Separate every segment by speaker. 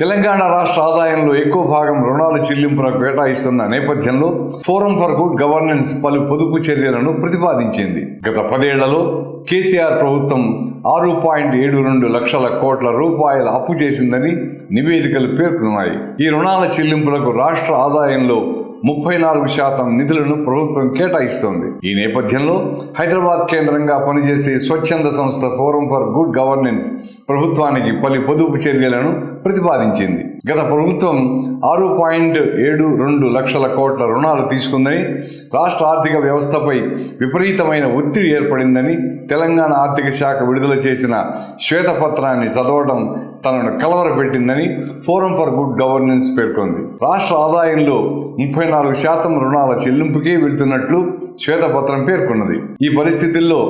Speaker 1: తెలంగాణ రాష్ట్ర ఆదాయంలో ఎక్కువ భాగం రుణాలు చెల్లింపులకు కేటాయిస్తున్న నేపథ్యంలో ఫోరం ఫర్ గుడ్ గవర్నెన్స్ పలు పొదుపు చర్యలను ప్రతిపాదించింది. గత పదేళ్ళలో కేసీఆర్ ప్రభుత్వం ఆరు పాయింట్ ఏడు రెండు లక్షల కోట్ల రూపాయల అప్పు చేసిందని నివేదికలు పేర్కొన్నాయి. ఈ రుణాల చెల్లింపులకు రాష్ట్ర ఆదాయంలో ముప్పై నాలుగు శాతం నిధులను ప్రభుత్వం కేటాయిస్తోంది. ఈ నేపథ్యంలో హైదరాబాద్ కేంద్రంగా పనిచేసే స్వచ్ఛంద సంస్థ ఫోరం ఫర్ గుడ్ గవర్నెన్స్ ప్రభుత్వానికి పలు పొదుపు చర్యలను ప్రతిపాదించింది. గత ప్రభుత్వం ఆరు పాయింట్ ఏడు రెండు లక్షల కోట్ల రుణాలు తీసుకుందని రాష్ట్ర ఆర్థిక వ్యవస్థపై విపరీతమైన ఒత్తిడి ఏర్పడిందని తెలంగాణ ఆర్థిక శాఖ విడుదల చేసిన శ్వేతపత్రాన్ని చదవడం తనను కలవరపెట్టిందని ఫోరం ఫర్ గుడ్ గవర్నెన్స్ పేర్కొంది. రాష్ట్ర ఆదాయంలో ముప్పై నాలుగు శాతం రుణాల చెల్లింపుకే వెళ్తున్నట్లు శ్వేతపత్రం పేర్కొన్నది. ఈ పరిస్థితుల్లో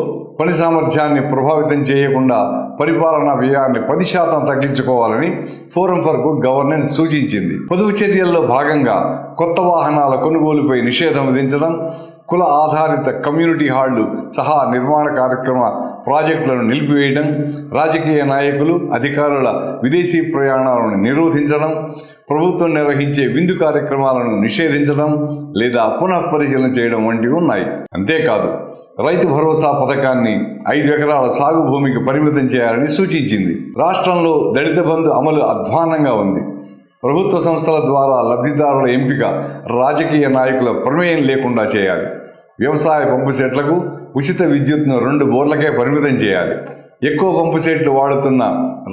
Speaker 1: పని సామర్థ్యాన్ని ప్రభావితం చేయకుండా పరిపాలనా వ్యయాన్ని పది శాతం తగ్గించుకోవాలని ఫోరం ఫర్ గుడ్ గవర్నెన్స్ సూచించింది. పొదుపు చర్యల్లో భాగంగా కొత్త వాహనాల కొనుగోలుపై నిషేధం విధించడం కుల ఆధారిత కమ్యూనిటీ హాళ్ళు సహా నిర్మాణ కార్యక్రమ ప్రాజెక్టులను నిలిపివేయడం రాజకీయ నాయకులు అధికారుల విదేశీ ప్రయాణాలను నిరోధించడం ప్రభుత్వం నిర్వహించే విందు కార్యక్రమాలను నిషేధించడం లేదా పునఃపరిశీలన చేయడం వంటివి ఉన్నాయి. అంతేకాదు రైతు భరోసా పథకాన్ని ఐదు ఎకరాల సాగు భూమికి పరిమితం చేయాలని సూచించింది. రాష్ట్రంలో దళిత బంధు అమలు అధ్వానంగా ఉంది. ప్రభుత్వ సంస్థల ద్వారా లబ్ధిదారుల ఎంపిక రాజకీయ నాయకుల ప్రమేయం లేకుండా చేయాలి. వ్యవసాయ పంపు సెట్లకు ఉచిత విద్యుత్ను రెండు బోర్లకే పరిమితం చేయాలి. ఎక్కువ పంపు సెట్లు వాడుతున్న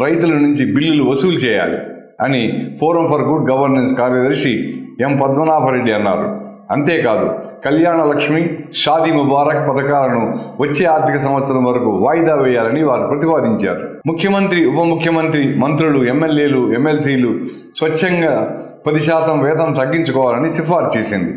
Speaker 1: రైతుల నుంచి బిల్లులు వసూలు చేయాలి అని ఫోరం ఫర్ గుడ్ గవర్నెన్స్ కార్యదర్శి ఎం పద్మనాభరెడ్డి అన్నారు. అంతేకాదు కళ్యాణ లక్ష్మి షాదీ ముబారక్ పథకాలను వచ్చే ఆర్థిక సంవత్సరం వరకు వాయిదా వేయాలని వారు ప్రతిపాదించారు. ముఖ్యమంత్రి ఉప ముఖ్యమంత్రి మంత్రులు ఎమ్మెల్యేలు ఎమ్మెల్సీలు స్వచ్ఛంగా పది శాతం వేతనం తగ్గించుకోవాలని సిఫార్సు చేసింది.